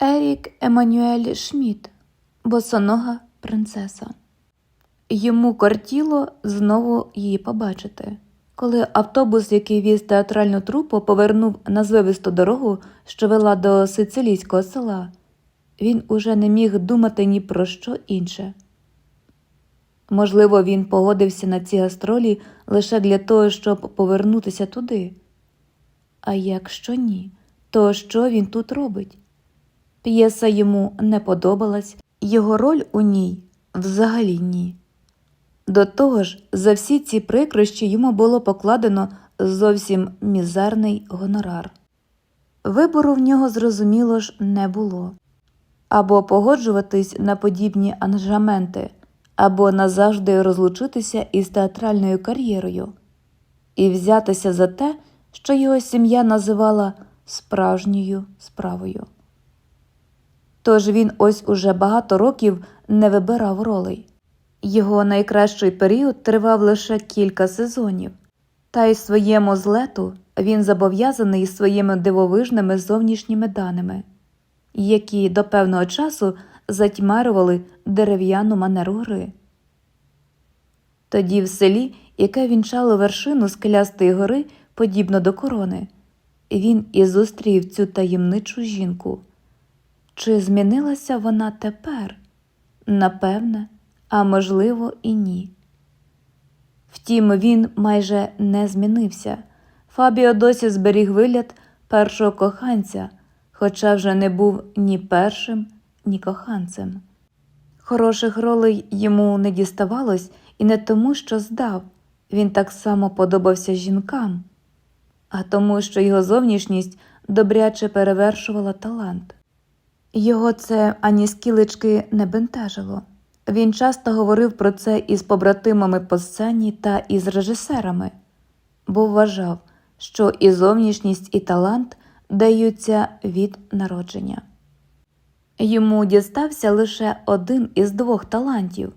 Ерік Еммануель Шмідт, босонога принцеса. Йому кортіло знову її побачити. Коли автобус, який віз театральну трупу, повернув на звивисту дорогу, що вела до сицилійського села, він уже не міг думати ні про що інше. Можливо, він погодився на ці гастролі лише для того, щоб повернутися туди. А якщо ні, то що він тут робить? П'єса йому не подобалась, його роль у ній взагалі ні. До того ж, за всі ці прикрощі йому було покладено зовсім мізерний гонорар. Вибору в нього, зрозуміло ж, не було або погоджуватись на подібні анжаменти, або назавжди розлучитися із театральною кар'єрою і взятися за те, що його сім'я називала справжньою справою. Тож він ось уже багато років не вибирав ролей. Його найкращий період тривав лише кілька сезонів, та й своєму злету він зобов'язаний своїми дивовижними зовнішніми даними, які до певного часу затьмарювали дерев'яну манеру гри. Тоді в селі, яке вінчало вершину скелястої гори, подібно до корони, він і зустрів цю таємничу жінку. Чи змінилася вона тепер? Напевне, а можливо, і ні. Втім, він майже не змінився. Фабіо досі зберіг вигляд першого коханця, хоча вже не був ні першим, ні коханцем. Хороших ролей йому не діставалось і не тому, що здав, він так само подобався жінкам, а тому, що його зовнішність добряче перевершувала талант. Його це ані скілечки не бентежило. Він часто говорив про це із побратимами по сцені та із режисерами, бо вважав, що і зовнішність, і талант даються від народження. Йому дістався лише один із двох талантів.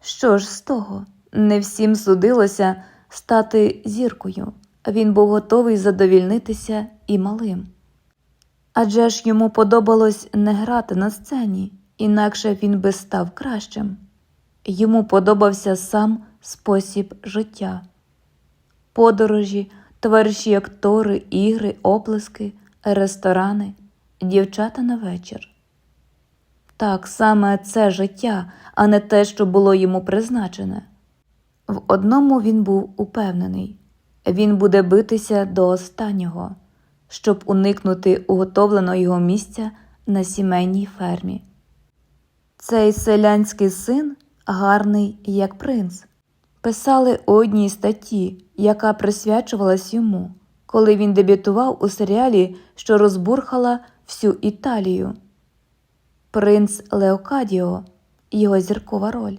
Що ж з того? Не всім судилося стати зіркою, він був готовий задовільнитися і малим. Адже ж йому подобалось не грати на сцені, інакше він би став кращим. Йому подобався сам спосіб життя, подорожі, товариші актори, ігри, оплески, ресторани, дівчата на вечір. Так саме це життя, а не те, що було йому призначене. В одному він був упевнений він буде битися до останнього, щоб уникнути уготовленого його місця на сімейній фермі. Цей селянський син гарний, як принц, писали у одній статті, яка присвячувалась йому, коли він дебютував у серіалі, що розбурхала всю Італію. Принц Леокадіо, його зіркова роль,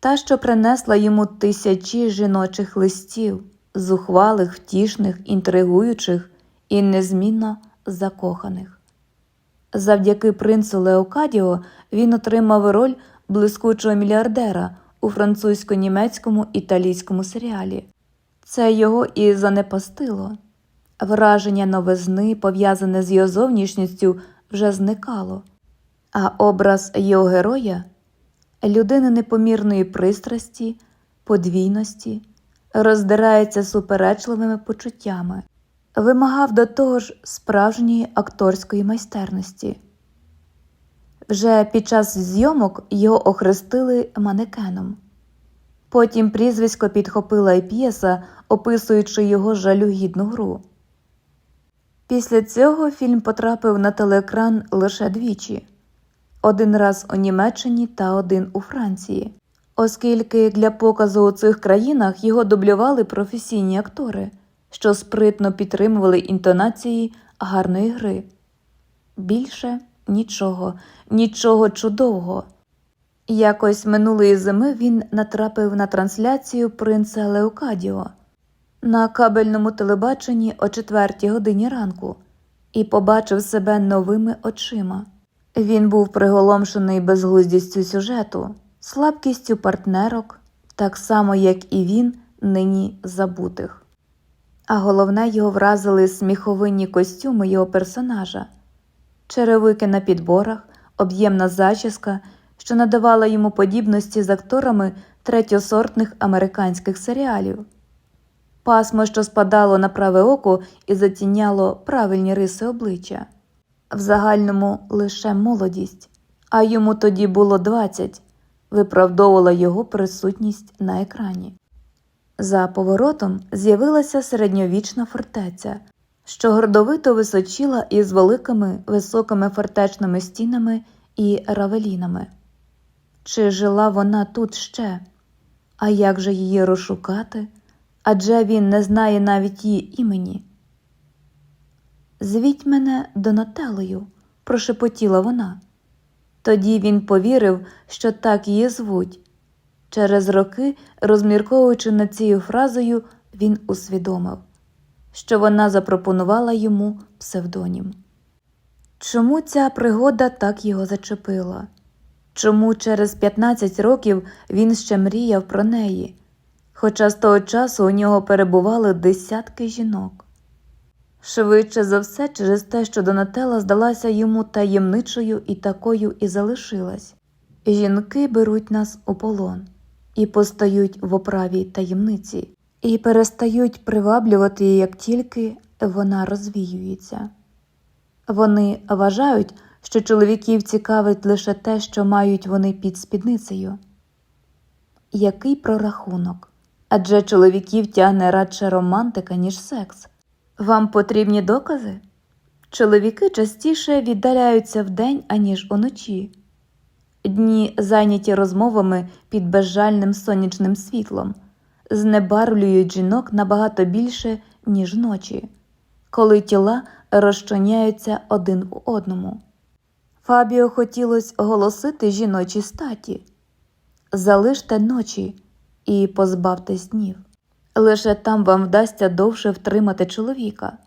та, що принесла йому тисячі жіночих листів, зухвалих, втішних, інтригуючих і незмінно закоханих. Завдяки принцу Леокадіо він отримав роль блискучого мільярдера у французько-німецькому італійському серіалі. Це його і занепастило. Враження новизни, пов'язане з його зовнішністю, вже зникало, а образ його героя людини непомірної пристрасті, подвійності, роздирається суперечливими почуттями, вимагав до того ж справжньої акторської майстерності. Вже під час зйомок його охрестили манекеном. Потім прізвисько підхопила і п'єса, описуючи його жалюгідну гру. Після цього фільм потрапив на телеекран лише двічі один раз у Німеччині та один у Франції, оскільки для показу у цих країнах його дублювали професійні актори, що спритно підтримували інтонації гарної гри. Більше нічого, нічого чудового. Якось минулої зими він натрапив на трансляцію принца Леокадіо на кабельному телебаченні о четвертій годині ранку і побачив себе новими очима. Він був приголомшений безглуздістю сюжету, слабкістю партнерок, так само, як і він, нині забутих. А головне його вразили сміховинні костюми його персонажа. черевики на підборах, об'ємна зачіска, що надавала йому подібності з акторами третьосортних американських серіалів. Пасмо, що спадало на праве око і затіняло правильні риси обличчя. В загальному лише молодість, а йому тоді було 20, виправдовувала його присутність на екрані. За поворотом з'явилася середньовічна фортеця, що гордовито височила із великими високими фортечними стінами і равелінами. Чи жила вона тут ще? А як же її розшукати? Адже він не знає навіть її імені. Звіть мене Донателою, прошепотіла вона. Тоді він повірив, що так її звуть. Через роки, розмірковуючи над цією фразою, він усвідомив, що вона запропонувала йому псевдонім. Чому ця пригода так його зачепила? Чому через 15 років він ще мріяв про неї, хоча з того часу у нього перебували десятки жінок? Швидше за все, через те, що Донателла здалася йому таємничою і такою і залишилась. Жінки беруть нас у полон і постають в оправі таємниці, і перестають приваблювати, як тільки вона розвіюється. Вони вважають, що чоловіків цікавить лише те, що мають вони під спідницею. Який прорахунок? Адже чоловіків тягне радше романтика, ніж секс. Вам потрібні докази? Чоловіки частіше віддаляються вдень, аніж уночі. Дні зайняті розмовами під безжальним сонячним світлом, знебарвлюють жінок набагато більше, ніж ночі, коли тіла розчиняються один у одному. Фабіо хотілося оголосити жіночі статі залиште ночі і позбавтесь днів. Лише там вам вдасться довше втримати чоловіка.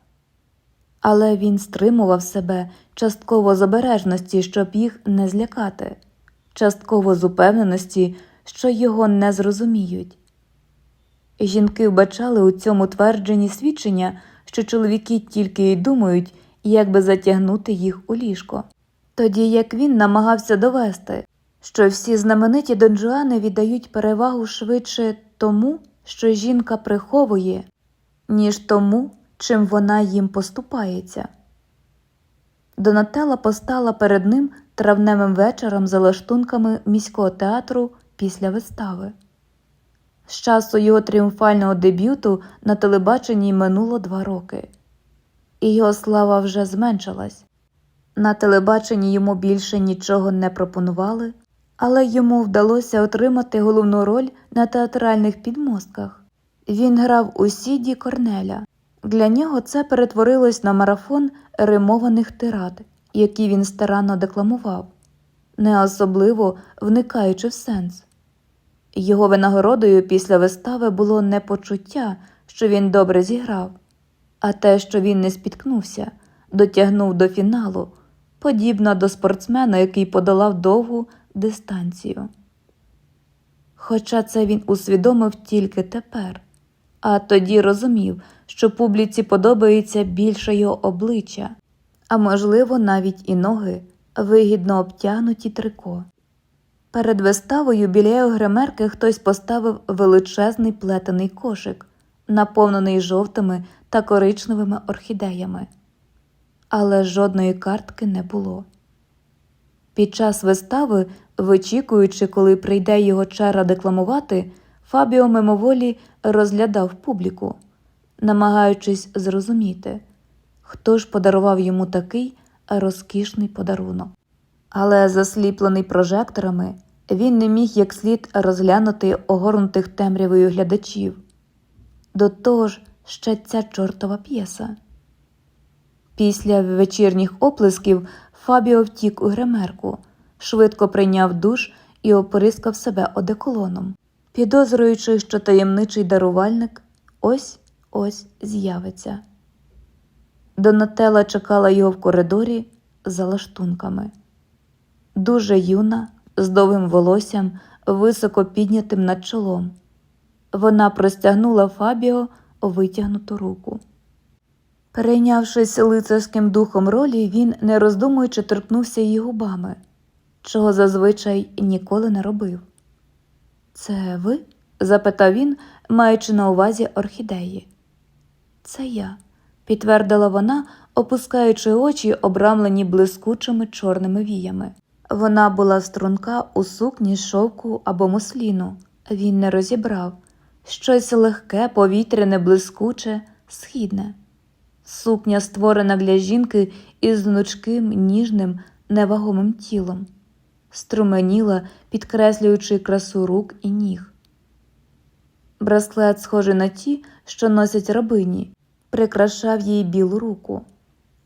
Але він стримував себе частково з обережності, щоб їх не злякати, частково з упевненості, що його не зрозуміють. Жінки вбачали у цьому твердженні свідчення, що чоловіки тільки й думають, як би затягнути їх у ліжко. Тоді як він намагався довести, що всі знамениті донжуани віддають перевагу швидше тому, що жінка приховує, ніж тому, чим вона їм поступається. Донателла постала перед ним травневим вечором за лаштунками міського театру після вистави. З часу його тріумфального дебюту на телебаченні минуло два роки, і його слава вже зменшилась. На телебаченні йому більше нічого не пропонували, але йому вдалося отримати головну роль на театральних підмостках. Він грав у Сіді Корнеля. Для нього це перетворилось на марафон римованих тирад, які він старанно декламував, не особливо вникаючи в сенс. Його винагородою після вистави було не почуття, що він добре зіграв, а те, що він не спіткнувся, дотягнув до фіналу, подібно до спортсмена, який подолав довгу дистанцію. Хоча це він усвідомив тільки тепер, а тоді розумів, що публіці подобається більше його обличчя, а можливо, навіть і ноги, вигідно обтягнуті трико. Перед виставою біля гримерки хтось поставив величезний плетений кошик, наповнений жовтими та коричневими орхідеями, але жодної картки не було. Під час вистави, вичікуючи, коли прийде його черга декламувати, Фабіо мимоволі розглядав публіку, намагаючись зрозуміти, хто ж подарував йому такий розкішний подарунок. Але, засліплений прожекторами, він не міг як слід розглянути огорнутих темрявою глядачів. До того ж, ще ця чортова п'єса. Після вечірніх оплесків Фабіо втік у гримерку, швидко прийняв душ і оприскав себе одеколоном, підозрюючи, що таємничий дарувальник ось ось з'явиться. Донателла чекала його в коридорі за лаштунками. Дуже юна, з довгим волоссям, високо піднятим над чолом. Вона простягнула Фабіо витягнуту руку. Перейнявшись лицарським духом ролі, він, не роздумуючи, торкнувся її губами, чого зазвичай ніколи не робив. Це ви? запитав він, маючи на увазі орхідеї. Це я, підтвердила вона, опускаючи очі, обрамлені блискучими чорними віями. Вона була струнка у сукні шовку або мусліну. Він не розібрав щось легке, повітряне, блискуче, східне. Сукня створена для жінки із гнучким, ніжним, невагомим тілом, струменіла, підкреслюючи красу рук і ніг. Браслет, схожий на ті, що носять рабині, прикрашав їй білу руку,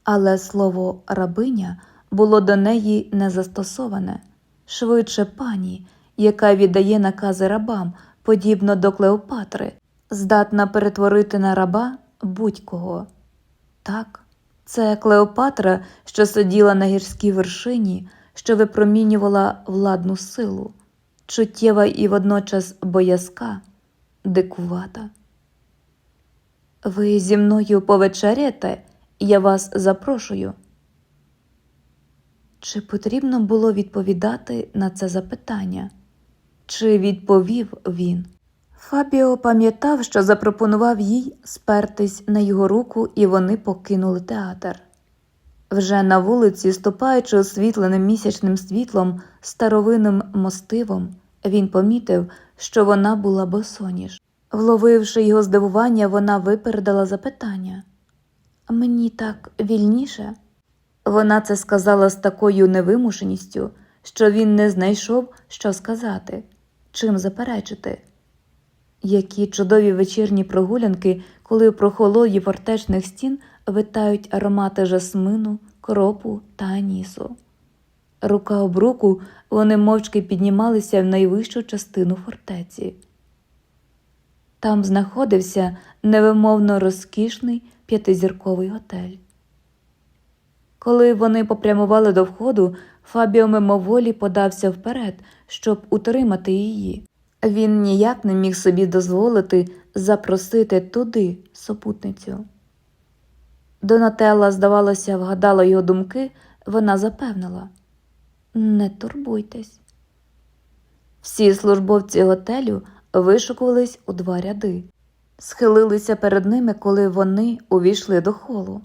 але слово рабиня було до неї не застосоване, швидше пані, яка віддає накази рабам, подібно до Клеопатри, здатна перетворити на раба будь-кого. Так, це Клеопатра, що сиділа на гірській вершині, що випромінювала владну силу, чуттєва і водночас боязка, дикувата. Ви зі мною повечеряєте, я вас запрошую. Чи потрібно було відповідати на це запитання? Чи відповів він? Фабіо пам'ятав, що запропонував їй спертись на його руку, і вони покинули театр. Вже на вулиці, ступаючи освітленим місячним світлом старовинним мостивом, він помітив, що вона була босоніж. Вловивши його здивування, вона випередила запитання Мені так вільніше? Вона це сказала з такою невимушеністю, що він не знайшов, що сказати, чим заперечити. Які чудові вечірні прогулянки, коли в прохолоді фортечних стін витають аромати жасмину, кропу та анісу. Рука об руку вони мовчки піднімалися в найвищу частину фортеці. Там знаходився невимовно розкішний п'ятизірковий готель. Коли вони попрямували до входу, Фабіо мимоволі подався вперед, щоб утримати її. Він ніяк не міг собі дозволити запросити туди супутницю. Донателла, здавалося, вгадала його думки, вона запевнила Не турбуйтесь. Всі службовці готелю вишукувались у два ряди, схилилися перед ними, коли вони увійшли до холу.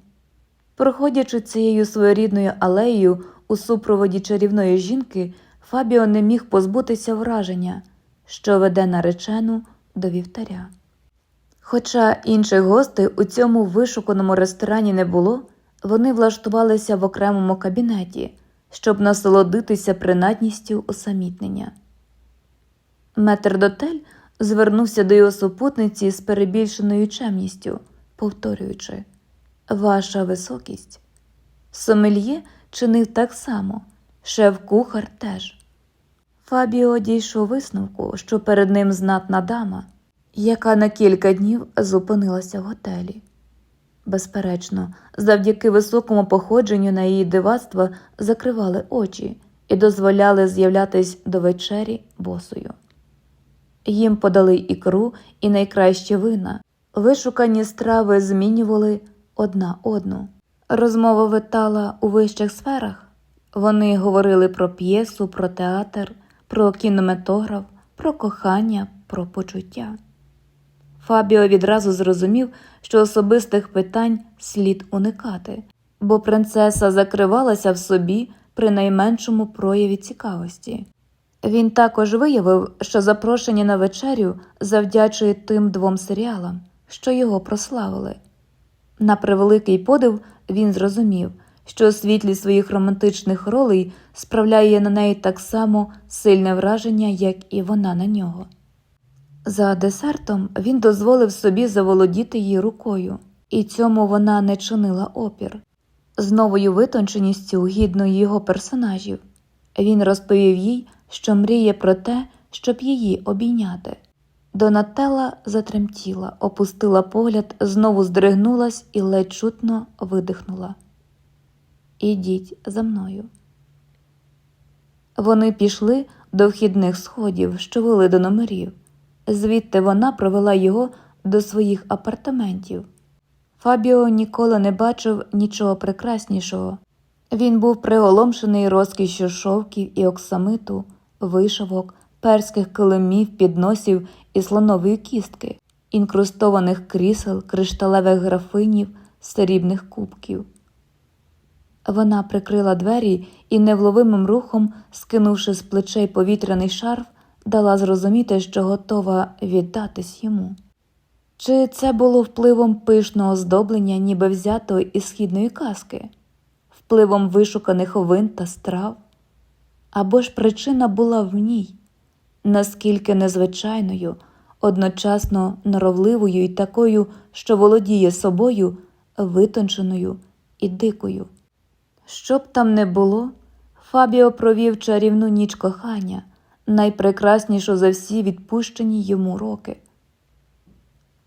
Проходячи цією своєрідною алеєю у супроводі чарівної жінки, Фабіо не міг позбутися враження, що веде наречену до вівтаря. Хоча інших гостей у цьому вишуканому ресторані не було, вони влаштувалися в окремому кабінеті, щоб насолодитися принадністю усамітнення. Метрдотель звернувся до його супутниці з перебільшеною чемністю, повторюючи Ваша високість. Сомельє чинив так само, шеф-кухар теж. Фабіо дійшов висновку, що перед ним знатна дама, яка на кілька днів зупинилася в готелі. Безперечно, завдяки високому походженню на її дивацтво закривали очі і дозволяли з'являтись до вечері босою. Їм подали ікру і найкращі вина, вишукані страви змінювали одна одну. Розмова витала у вищих сферах. Вони говорили про п'єсу, про театр, про кінематограф, про кохання, про почуття. Фабіо відразу зрозумів, що особистих питань слід уникати, бо принцеса закривалася в собі при найменшому прояві цікавості. Він також виявив, що запрошення на вечерю завдячує тим двом серіалам, що його прославили. На превеликий подив він зрозумів, що у світлі своїх романтичних ролей справляє на неї так само сильне враження, як і вона на нього. За десертом він дозволив собі заволодіти її рукою, і цьому вона не чинила опір. З новою витонченістю гідною його персонажів, він розповів їй, що мріє про те, щоб її обійняти. Донателла затремтіла, опустила погляд, знову здригнулась і ледь чутно видихнула. Ідіть за мною. Вони пішли до вхідних сходів, що вели до номерів. Звідти вона провела його до своїх апартаментів. Фабіо ніколи не бачив нічого прекраснішого. Він був приголомшений розкішшю шовків і оксамиту, вишивок, перських килимів, підносів і слонової кістки, інкрустованих крісел, кришталевих графинів, срібних кубків. Вона прикрила двері і невловимим рухом, скинувши з плечей повітряний шарф, дала зрозуміти, що готова віддатись йому. Чи це було впливом пишного оздоблення, ніби взятого із східної казки, впливом вишуканих вин та страв? Або ж причина була в ній, наскільки незвичайною, одночасно норовливою і такою, що володіє собою, витонченою і дикою. Що б там не було, Фабіо провів чарівну ніч кохання, найпрекраснішу за всі відпущені йому роки.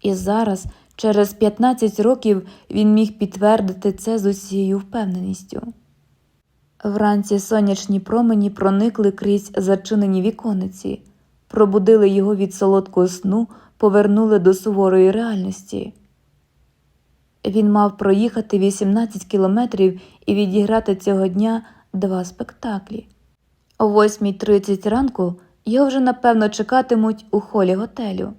І зараз, через 15 років, він міг підтвердити це з усією впевненістю. Вранці сонячні промені проникли крізь зачинені вікониці, пробудили його від солодкого сну, повернули до суворої реальності. Він мав проїхати 18 кілометрів і відіграти цього дня два спектаклі. О 8.30 ранку його вже напевно чекатимуть у холі готелю.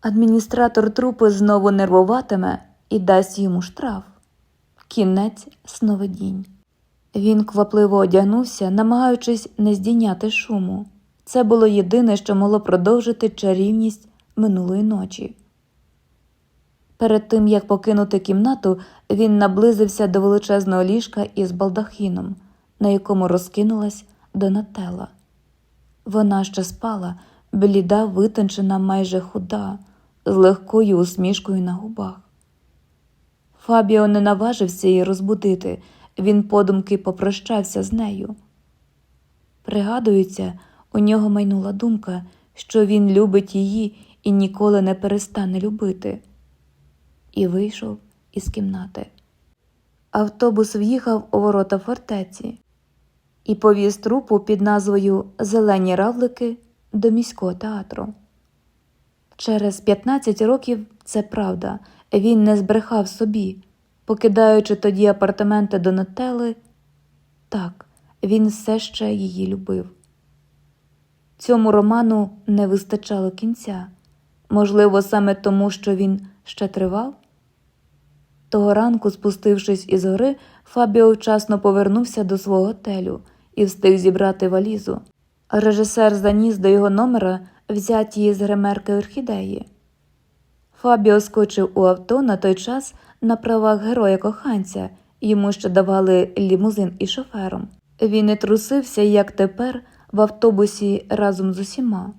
Адміністратор трупи знову нервуватиме і дасть йому штраф. Кінець сновидінь. Він квапливо одягнувся, намагаючись не здійняти шуму. Це було єдине, що могло продовжити чарівність минулої ночі. Перед тим як покинути кімнату, він наблизився до величезного ліжка із балдахіном, на якому розкинулась Донателла. Вона ще спала, бліда, витончена, майже худа, з легкою усмішкою на губах. Фабіо не наважився її розбудити, він подумки попрощався з нею. Пригадується, у нього майнула думка, що він любить її і ніколи не перестане любити і вийшов із кімнати. Автобус в'їхав у ворота фортеці і повіз трупу під назвою Зелені равлики до міського театру. Через 15 років це правда, він не збрехав собі, покидаючи тоді апартаменти Донателли. Так, він все ще її любив. Цьому роману не вистачало кінця, можливо, саме тому, що він ще тривав. Того ранку, спустившись із гори, Фабіо вчасно повернувся до свого готелю і встиг зібрати валізу. Режисер заніс до його номера взяті з гримерки орхідеї. Фабіо скочив у авто на той час на правах героя коханця, йому ще давали лімузин і шофером. Він не трусився, як тепер, в автобусі разом з усіма,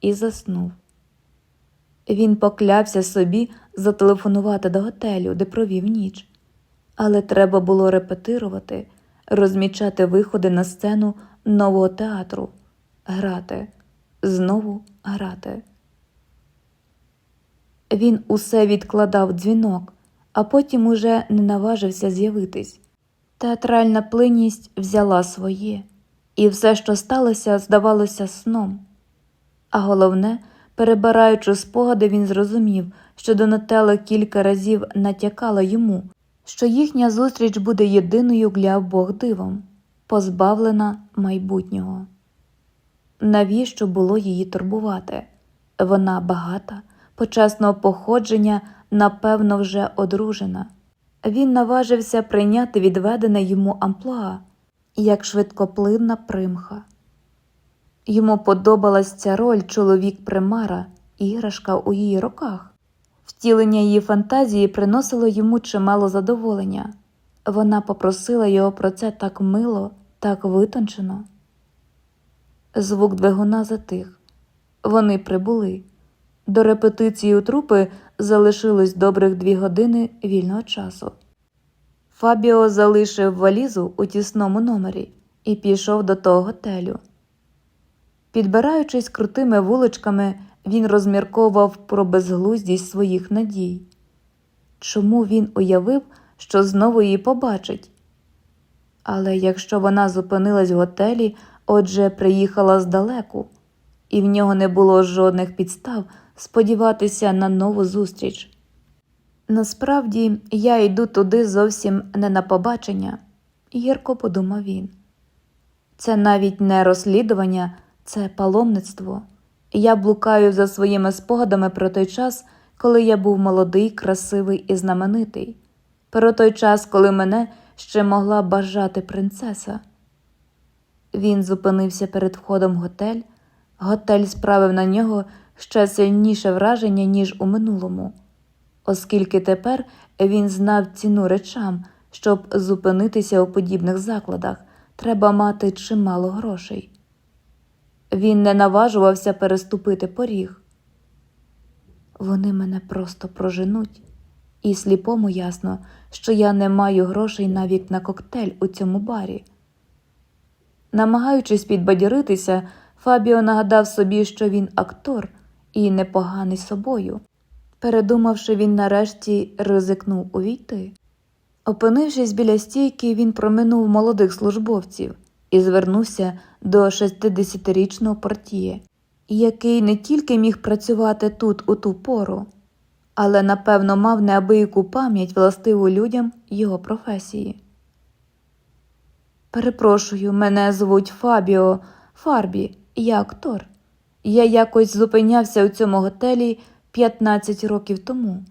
і заснув. Він поклявся собі зателефонувати до готелю, де провів ніч. Але треба було репетирувати, розмічати виходи на сцену нового театру, грати, знову грати. Він усе відкладав дзвінок, а потім уже не наважився з'явитись. Театральна плинність взяла своє, і все, що сталося, здавалося сном. А головне, перебираючи спогади, він зрозумів, що Донателла кілька разів натякала йому, що їхня зустріч буде єдиною для Бог дивом, позбавлена майбутнього. Навіщо було її турбувати? Вона багата, почесного походження, напевно, вже одружена. Він наважився прийняти відведене йому амплуа, як швидкоплинна примха. Йому подобалась ця роль чоловік примара, іграшка у її руках. Втілення її фантазії приносило йому чимало задоволення. Вона попросила його про це так мило, так витончено. Звук двигуна затих. Вони прибули. До репетиції у трупи залишилось добрих дві години вільного часу. Фабіо залишив валізу у тісному номері і пішов до того готелю. Підбираючись крутими вуличками, він розмірковував про безглуздість своїх надій. Чому він уявив, що знову її побачить? Але якщо вона зупинилась в готелі, отже, приїхала здалеку, і в нього не було жодних підстав сподіватися на нову зустріч. Насправді я йду туди зовсім не на побачення, гірко подумав він. Це навіть не розслідування, це паломництво. Я блукаю за своїми спогадами про той час, коли я був молодий, красивий і знаменитий, про той час, коли мене ще могла бажати принцеса. Він зупинився перед входом в готель. Готель справив на нього ще сильніше враження, ніж у минулому, оскільки тепер він знав ціну речам, щоб зупинитися у подібних закладах, треба мати чимало грошей. Він не наважувався переступити поріг. Вони мене просто проженуть, і сліпому ясно, що я не маю грошей навіть на коктейль у цьому барі. Намагаючись підбадьоритися, Фабіо нагадав собі, що він актор і непоганий собою. Передумавши, він нарешті ризикнув увійти. Опинившись біля стійки, він проминув молодих службовців і звернувся до 60-річного портіє, який не тільки міг працювати тут у ту пору, але напевно мав неабияку пам'ять властиву людям його професії. Перепрошую, мене звуть Фабіо Фарбі, я актор. Я якось зупинявся у цьому готелі 15 років тому.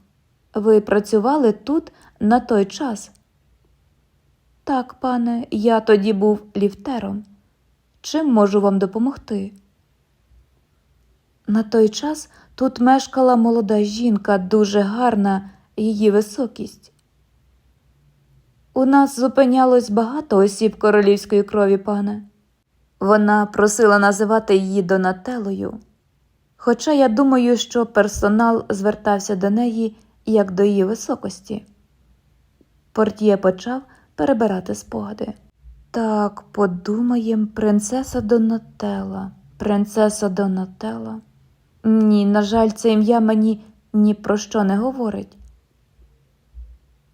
Ви працювали тут на той час? Так, пане, я тоді був ліфтером. Чим можу вам допомогти? На той час тут мешкала молода жінка, дуже гарна її високість. У нас зупинялось багато осіб королівської крові, пане. Вона просила називати її Донателою, хоча я думаю, що персонал звертався до неї як до її високості. Портьє почав перебирати спогади. Так, подумаєм, принцеса Донателла, принцеса Донателла. Ні, на жаль, це ім'я мені ні про що не говорить.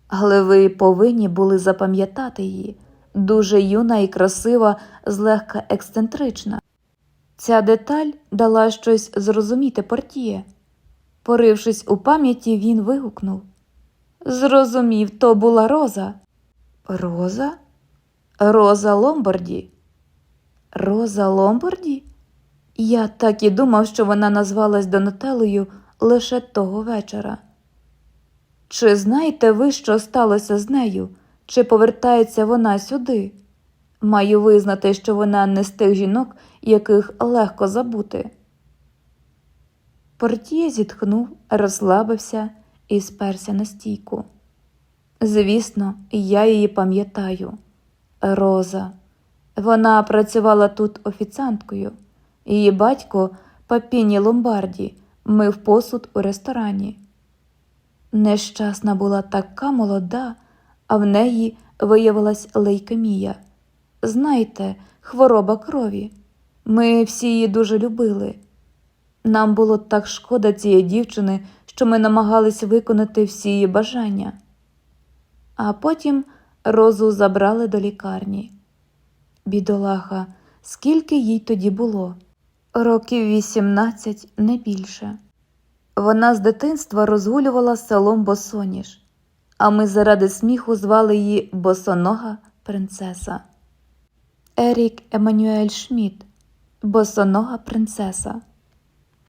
Але ви повинні були запам'ятати її дуже юна і красива, злегка ексцентрична. Ця деталь дала щось зрозуміти портіє. Порившись у пам'яті, він вигукнув Зрозумів, то була Роза. Роза? Роза Ломборді. Роза Ломборді? Я так і думав, що вона назвалась Донателлою лише того вечора. Чи знаєте ви, що сталося з нею? Чи повертається вона сюди? Маю визнати, що вона не з тих жінок, яких легко забути. Портіє зітхнув, розслабився і сперся на стійку. Звісно, я її пам'ятаю. Роза. Вона працювала тут офіціанткою. Її батько Папіні Ломбарді мив посуд у ресторані. Нещасна була така молода, а в неї виявилась лейкемія. Знаєте, хвороба крові. Ми всі її дуже любили. Нам було так шкода цієї дівчини, що ми намагались виконати всі її бажання. А потім розу забрали до лікарні. Бідолаха, скільки їй тоді було? Років вісімнадцять, не більше. Вона з дитинства розгулювала селом Босоніж, а ми заради сміху звали її Босонога принцеса. Ерік Еммануель Шмідт, Босонога принцеса.